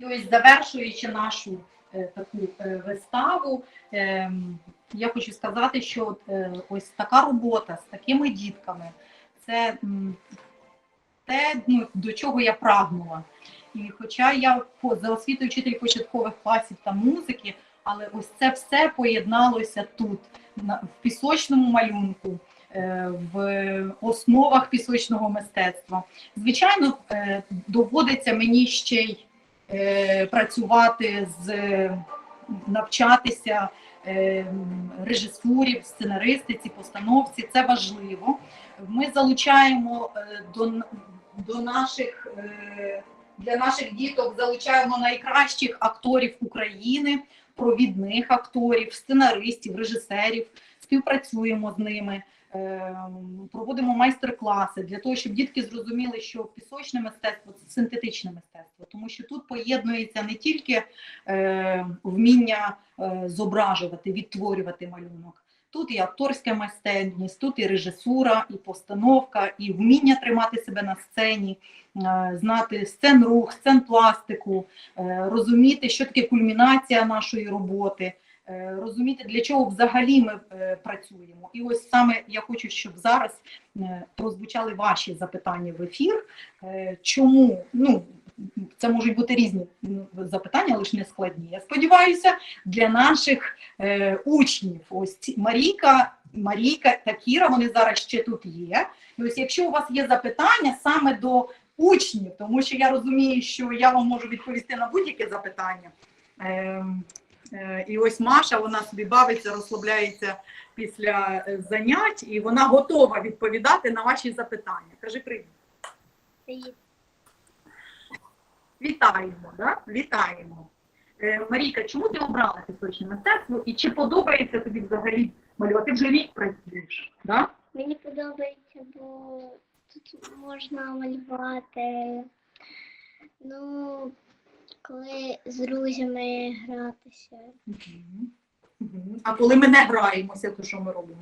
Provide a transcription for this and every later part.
І ось завершуючи нашу е, таку е, виставу, ем, я хочу сказати, що е, ось така робота з такими дітками це те, ну, до чого я прагнула. І хоча я за освітою вчитель початкових класів та музики, але ось це все поєдналося тут, в пісочному малюнку, в основах пісочного мистецтва. Звичайно, доводиться мені ще й працювати з навчатися е, режисурі, сценаристиці, постановці. Це важливо. Ми залучаємо е, до, до наших е, для наших діток залучаємо найкращих акторів України, провідних акторів, сценаристів, режисерів, співпрацюємо з ними. Е, Проводимо майстер-класи для того, щоб дітки зрозуміли, що пісочне мистецтво це синтетичне мистецтво, тому що тут поєднується не тільки е, вміння е, зображувати, відтворювати малюнок. Тут і акторська майстерність, тут і режисура, і постановка, і вміння тримати себе на сцені, е, знати сцен рух, сцен пластику, е, розуміти, що таке кульмінація нашої роботи, розуміти, для чого взагалі ми е, працюємо. І ось саме я хочу, щоб зараз е, прозвучали ваші запитання в ефір. Е, Чому? Ну, це можуть бути різні запитання, ж не складні. Я сподіваюся, для наших е, учнів. Ось Марійка, Марійка та Кіра, вони зараз ще тут є. І ось якщо у вас є запитання саме до учнів, тому що я розумію, що я вам можу відповісти на будь-яке запитання. Е, і ось Маша, вона собі бавиться, розслабляється після е, занять, і вона готова відповідати на ваші запитання. Кажи привіт. Вітаємо, да? Вітаємо. Е, Марійка, чому ти обрала пісочне мистецтво і чи подобається тобі взагалі малювати? Ти вже рік працюєш, да? Мені подобається, бо тут можна малювати. Ну, коли з друзями гратися. Мгм. Мгм. А коли ми не граємося, то що ми робимо?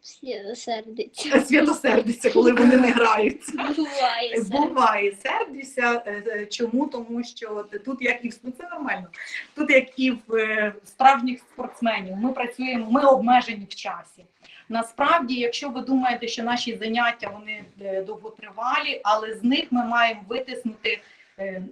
Всі сердиться. Свято сердиться, коли вони не граються. Буває сердиться. Буває, сердюся. Е, е, Чому? Тому що тут, як і в ну, це нормально. Тут, як і в е, справжніх спортсменів, ми працюємо, ми обмежені в часі. Насправді, якщо ви думаєте, що наші заняття вони е, довготривалі, але з них ми маємо витиснути, е,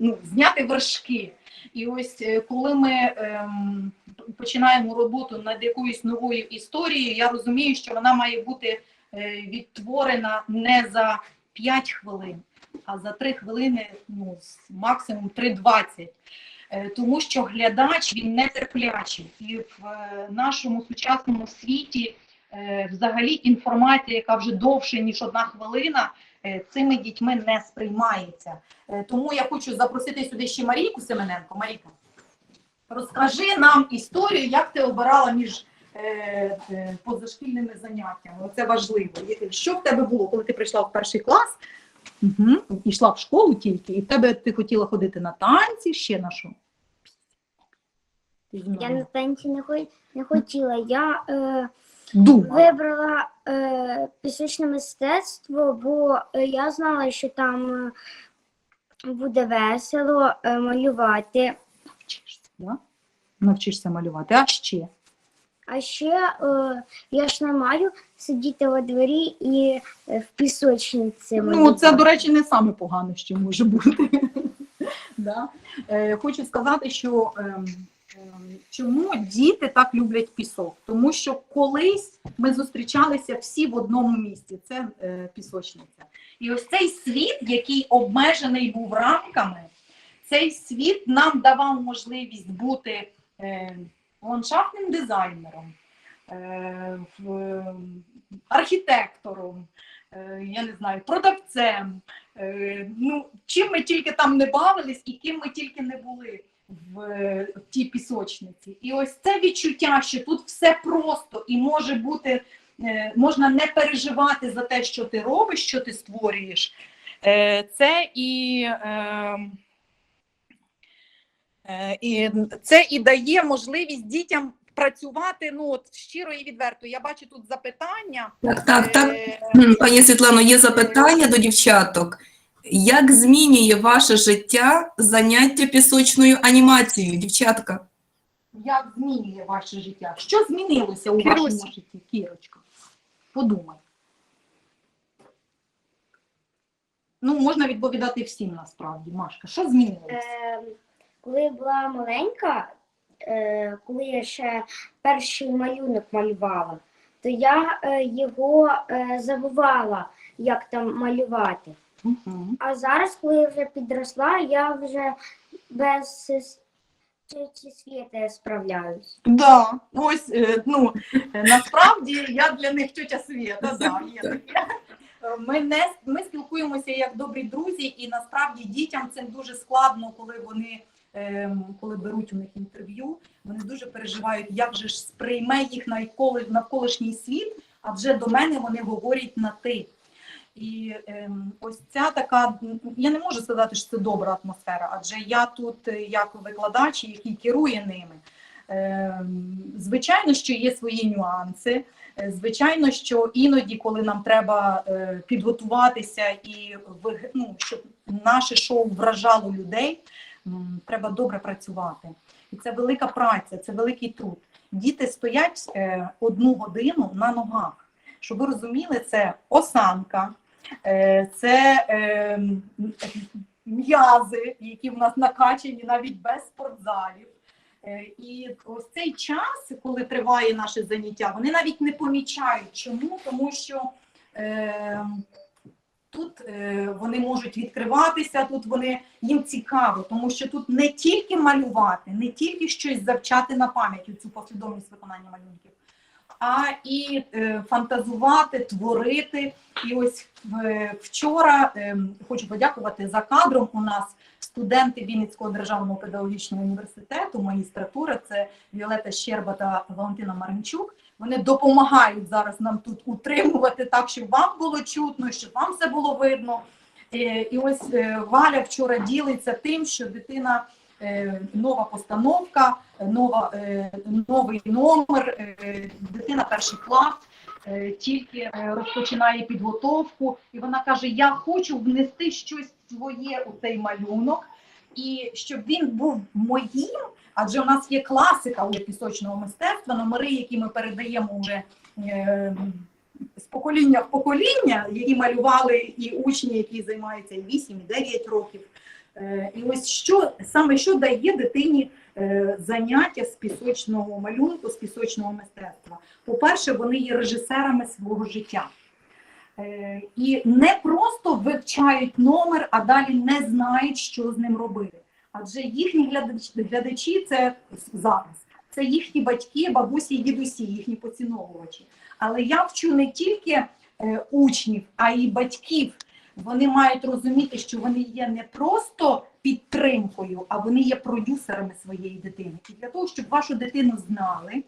ну, зняти вершки. І ось е, коли ми ем, починаємо роботу над якоюсь новою історією, я розумію, що вона має бути е, відтворена не за 5 хвилин, а за 3 хвилини, ну, максимум 3.20. Е, Тому що глядач він не терплячий. І в е, нашому сучасному світі е, взагалі інформація, яка вже довше, ніж одна хвилина, е, цими дітьми не сприймається. Е, Тому я хочу запросити сюди ще Марійку Семененко. Марійка, розкажи нам історію, як ти обирала між е, е, позашкільними заняттями. Це важливо. Що в тебе було, коли ти прийшла в перший клас? Угу. Ішла в школу тільки, і в тебе ти хотіла ходити на танці, ще на що? Я на танці не, не хотіла. Я е, думала. вибрала е, пісочне мистецтво, бо е, я знала, що там е, буде весело е, малювати. Навчишся, да? Навчишся малювати. А ще? А ще е, я ж не маю сидіти во дворі і е, в пісочниці. Ну, малювати. це, до речі, не саме погане, що може бути. да? е, хочу сказати, що ем, чому діти так люблять пісок? Тому що колись ми зустрічалися всі в одному місці. Це е, пісочниця. І ось цей світ, який обмежений був рамками, цей світ нам давав можливість бути е, ландшафтним дизайнером, е, в- архітектором, е, я не знаю, продавцем. е, Ну, чим ми тільки там не бавились і ким ми тільки не були в, тій пісочниці. І ось це відчуття, що тут все просто і може бути, е, можна не переживати за те, що ти робиш, що ти створюєш. Е, Це і. е, Е, І це і дає можливість дітям працювати ну от щиро і відверто. Я бачу тут запитання. Так, так, так. Пані Світлано, є запитання до дівчаток. Як змінює ваше життя заняття пісочною анімацією, дівчатка? Як змінює ваше життя? Що змінилося у Кіруся. вашому житті, Кірочка? Подумай. Ну, можна відповідати всім насправді, Машка. Що змінилося? Е, коли я була маленька, е, коли я ще перший малюнок малювала, то я е, його е, забувала, як там малювати. А зараз, коли я вже підросла, я вже без чи світи справляюсь. Да, ось е, ну е, насправді я для них тетя Свєта, да, є таке. Е, Ми не ми спілкуємося як добрі друзі, і насправді дітям це дуже складно, коли вони ем, коли беруть у них інтерв'ю. Вони дуже переживають, як же ж сприйме їх навколишній світ, а вже до мене вони говорять на ти. І ем, ось ця така, я не можу сказати, що це добра атмосфера, адже я тут е, як викладач, який керує ними. Ем, Звичайно, що є свої нюанси. Е, Звичайно, що іноді, коли нам треба е, підготуватися і ну, щоб наше шоу вражало людей, треба добре працювати. І це велика праця, це великий труд. Діти стоять одну годину на ногах. Щоб ви розуміли, це осанка, це е, м'язи, які в нас накачані навіть без спортзалів. Е, І ось цей час, коли триває наше заняття, вони навіть не помічають. Чому? Тому що е, тут е, вони можуть відкриватися, тут вони їм цікаво, тому що тут не тільки малювати, не тільки щось завчати на пам'ять цю послідовність виконання малюнків, а і е, фантазувати, творити. І ось вчора е, хочу подякувати за кадром. У нас студенти Вінницького державного педагогічного університету, магістратура, це Віолета Щерба та Валентина Маринчук. Вони допомагають зараз нам тут утримувати так, щоб вам було чутно, щоб вам все було видно. Е, І ось е, Валя вчора ділиться тим, що дитина нова постановка, е, нова, е, новий номер, е, дитина перший клас. е, Тільки е, розпочинає підготовку, і вона каже: Я хочу внести щось своє у цей малюнок, і щоб він був моїм, адже у нас є класика уже пісочного мистецтва, номери, які ми передаємо вже е, з покоління в покоління, які малювали і учні, які займаються і 8, і 9 років. Е, І ось що саме що дає дитині е, заняття з пісочного малюнку, з пісочного мистецтва. По-перше, вони є режисерами свого життя. Е, І не просто вивчають номер, а далі не знають, що з ним робити. Адже їхні глядач- глядачі це зараз. це їхні батьки, бабусі і дідусі, їхні поціновувачі. Але я вчу не тільки учнів, а й батьків. Вони мають розуміти, що вони є не просто підтримкою, а вони є продюсерами своєї дитини. І для того, щоб вашу дитину знали,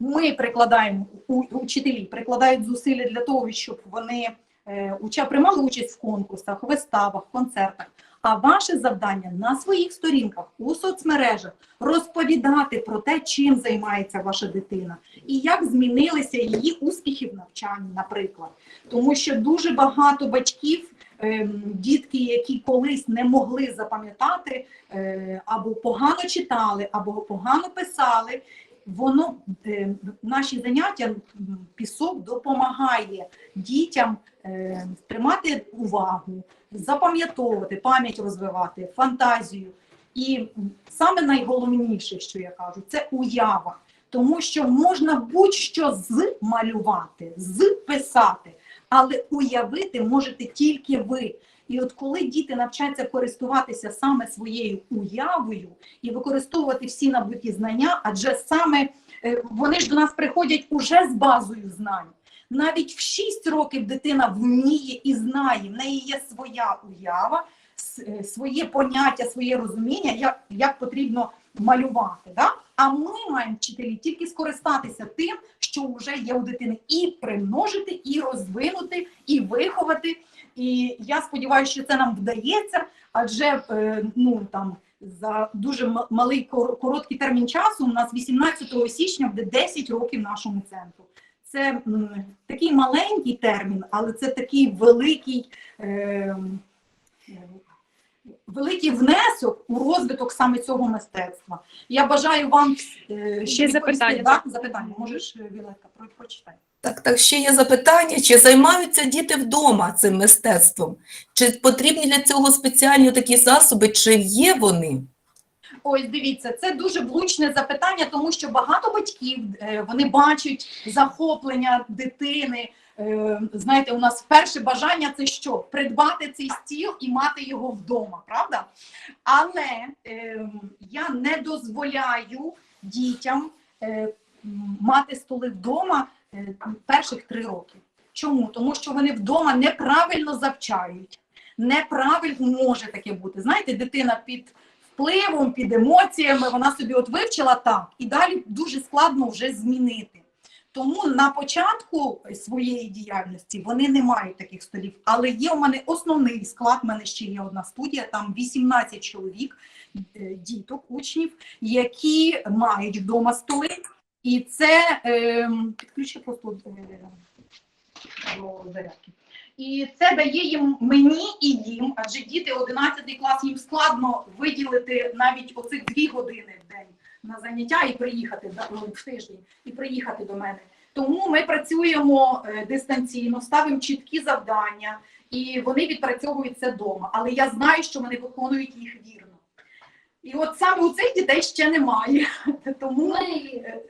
ми прикладаємо учителі прикладають зусилля для того, щоб вони е, уча приймали участь в конкурсах, виставах, концертах. А ваше завдання на своїх сторінках у соцмережах розповідати про те, чим займається ваша дитина, і як змінилися її успіхи в навчанні, наприклад. Тому що дуже багато батьків, ем, дітки, які колись не могли запам'ятати, е, або погано читали, або погано писали. Воно е, наші заняття пісок допомагає дітям е, тримати увагу, запам'ятовувати, пам'ять розвивати, фантазію. І саме найголовніше, що я кажу, це уява. Тому що можна будь-що змалювати, зписати, але уявити можете тільки ви. І от коли діти навчаться користуватися саме своєю уявою і використовувати всі набуті знання, адже саме е, вони ж до нас приходять уже з базою знань. Навіть в 6 років дитина вміє і знає, в неї є своя уява, е, своє поняття, своє розуміння, як, як потрібно малювати. Да? А ми маємо вчителі тільки скористатися тим, що вже є у дитини, і примножити, і розвинути, і виховати. І я сподіваюся, що це нам вдається, адже е, ну там за дуже малий короткий термін часу у нас 18 січня буде 10 років нашому центру. Це такий маленький термін, але це такий великий, е, великий внесок у розвиток саме цього мистецтва. Я бажаю вам е, ще відповісти, запитання, да? запитання. Можеш, Вілетка, про- прочитай. Так, так, ще є запитання, чи займаються діти вдома цим мистецтвом? Чи потрібні для цього спеціальні такі засоби, чи є вони? Ось дивіться, це дуже влучне запитання, тому що багато батьків е, вони бачать захоплення дитини. Е, Знаєте, у нас перше бажання це що? Придбати цей стіл і мати його вдома, правда? Але е, я не дозволяю дітям е, мати столи вдома перших три роки. Чому? Тому що вони вдома неправильно завчають. Неправильно може таке бути. Знаєте, дитина під впливом, під емоціями, вона собі от вивчила так, і далі дуже складно вже змінити. Тому на початку своєї діяльності вони не мають таких столів. Але є у мене основний склад, в мене ще є одна студія, там 18 чоловік, е, діток, учнів, які мають вдома столи. І це е, підключи просто зарядки. І це дає їм мені і їм, адже діти 11 клас їм складно виділити навіть оцих дві години в день на заняття і приїхати ну, в тиждень і приїхати до мене. Тому ми працюємо е, дистанційно, ставимо чіткі завдання, і вони відпрацьовують це вдома. Але я знаю, що вони виконують їх вірно. І от саме у цих дітей ще немає. Тому е,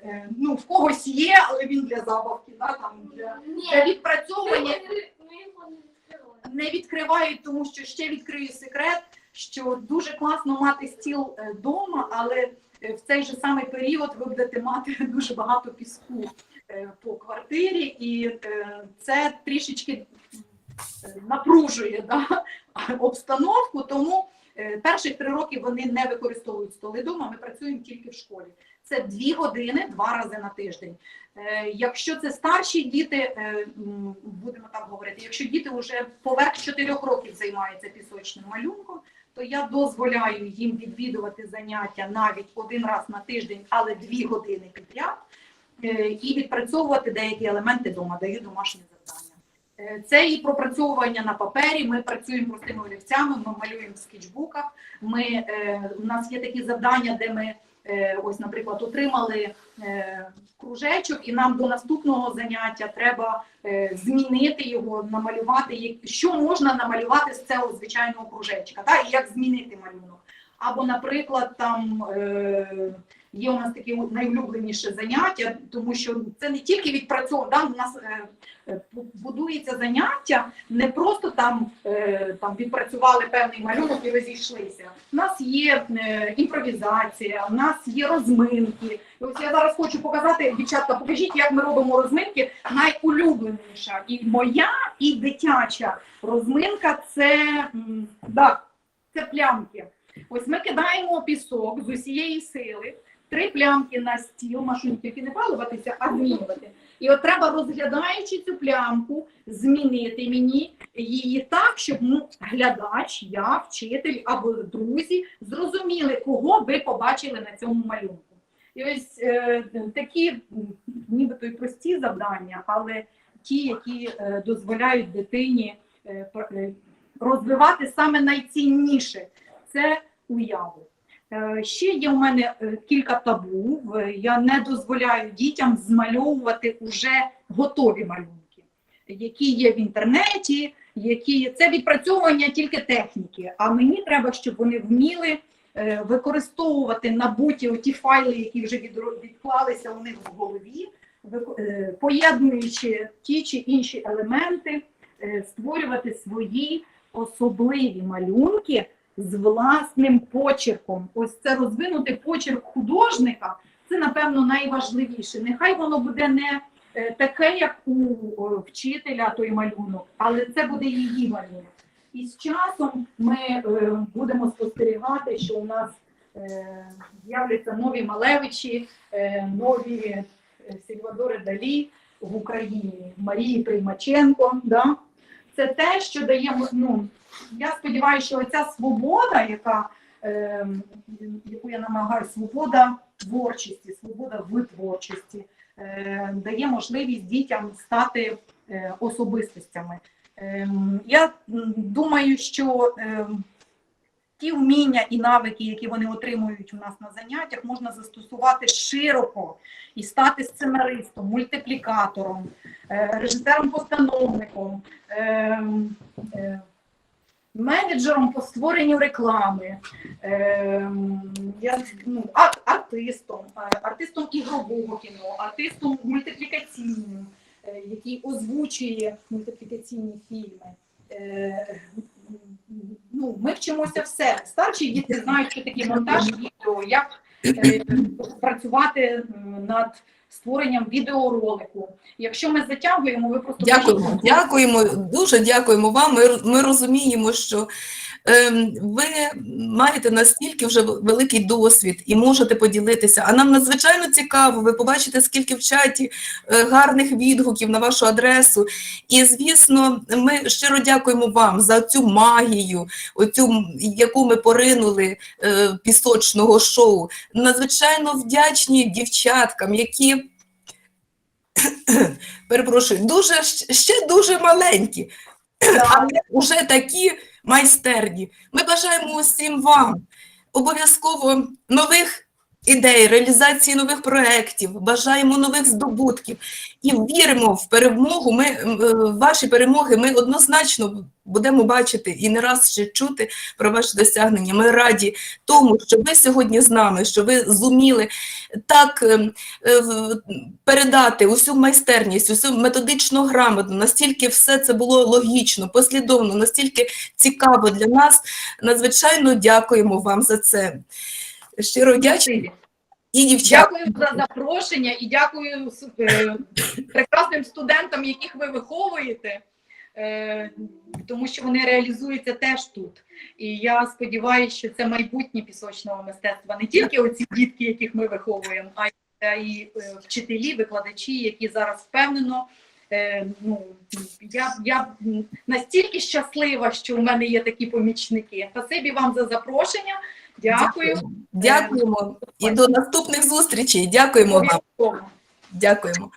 е, ну, в когось є, але він для забавки, да, там, для, для відпрацьовування не відкривають, тому що ще відкрию секрет, що дуже класно мати стіл вдома, але е, в цей же самий період ви будете мати дуже багато піску по квартирі, і це трішечки напружує да, обстановку. Тому перших три роки вони не використовують столи вдома. Ми працюємо тільки в школі. Це дві години два рази на тиждень. Е, Якщо це старші діти, е, будемо так говорити, якщо діти вже поверх 4 років займаються пісочним малюнком, то я дозволяю їм відвідувати заняття навіть один раз на тиждень, але дві години підряд, е, і відпрацьовувати деякі елементи вдома, даю домашні завдання. Е, Це і пропрацьовування на папері. Ми працюємо простими олівцями, ми малюємо в скетчбуках. Ми, е, у нас є такі завдання, де ми е, ось, наприклад, отримали кружечок, і нам до наступного заняття треба змінити його, намалювати, що можна намалювати з цього звичайного кружечка, та, і як змінити малюнок. Або, наприклад, там є у нас таке найулюбленіше заняття, тому що це не тільки відпрацьовування, да, у нас е, е, будується заняття не просто там, е, там відпрацювали певний малюнок і розійшлися. У нас є імпровізація, у нас є розминки. І ось я зараз хочу показати, дівчатка, покажіть, як ми робимо розминки. Найулюбленіша і моя, і дитяча розминка це, да, це плямки. Ось ми кидаємо пісок з усієї сили, три плямки на стіл, машину тільки не балуватися, а змінювати. І от треба, розглядаючи цю плямку, змінити мені її так, щоб ну, глядач, я, вчитель або друзі зрозуміли, кого ви побачили на цьому малюнку. І ось е, такі нібито й прості завдання, але ті, які е, дозволяють дитині е, е, розвивати саме найцінніше це уяву. Е, Ще є у мене е, кілька табу. Я не дозволяю дітям змальовувати уже готові малюнки, які є в інтернеті, які це відпрацьовування тільки техніки. А мені треба, щоб вони вміли е, використовувати набуті ті файли, які вже відклалися у них в голові, е, поєднуючи ті чи інші елементи, е, створювати свої особливі малюнки з власним почерком. Ось це розвинути почерк художника. Це напевно найважливіше. Нехай воно буде не е, таке, як у вчителя той малюнок, але це буде її малюнок. І з часом ми е, будемо спостерігати, що у нас е, з'являться нові Малевичі, е, нові е, Сільвадори Далі в Україні, Марії Приймаченко. Да? Це те, що дає ну, я сподіваюся, що ця свобода, яка, е, яку я намагаюся, свобода творчості, свобода витворчості, е, дає можливість дітям стати е, особистостями. Е, я думаю, що е, ті вміння і навики, які вони отримують у нас на заняттях, можна застосувати широко і стати сценаристом, мультиплікатором, е, режисером-постановником. Е, е, менеджером по створенню реклами, ну, ар- артистом, артистом ігрового кіно, артистом мультиплікаційним, який озвучує мультиплікаційні фільми. Ну, ми вчимося все. Старші діти знають, що таке монтаж відео, як е, працювати над створенням відеоролику. Якщо ми затягуємо, ви просто Дякуємо, дякуємо, дуже дякуємо вам. Ми, ми розуміємо, що ви маєте настільки вже великий досвід і можете поділитися. А нам надзвичайно цікаво, ви побачите, скільки в чаті е, гарних відгуків на вашу адресу. І, звісно, ми щиро дякуємо вам за цю магію, оцю, яку ми поринули е, пісочного шоу. Надзвичайно вдячні дівчаткам, які перепрошую, дуже ще дуже маленькі, але вже такі майстерні. Ми бажаємо усім вам обов'язково нових ідей, реалізації нових проєктів, бажаємо нових здобутків і віримо в перемогу. Ми е, ваші перемоги ми однозначно будемо бачити і не раз ще чути про ваші досягнення. Ми раді тому, що ви сьогодні з нами, що ви зуміли так ем, е, передати усю майстерність, усю методичну грамоту, настільки все це було логічно, послідовно, настільки цікаво для нас. Надзвичайно дякуємо вам за це. Щиро вдячні і дівчата. Дякую за запрошення і дякую е, прекрасним студентам, яких ви виховуєте, е, тому що вони реалізуються теж тут. І я сподіваюся, що це майбутнє пісочного мистецтва. Не тільки оці дітки, яких ми виховуємо, а й- е, вчителі, викладачі, які зараз впевнено. е, Ну, я, я настільки щаслива, що у мене є такі помічники. Спасибі вам за запрошення. Дякую. Дякуємо і до наступних зустрічей. Дякуємо вам. Дякуємо.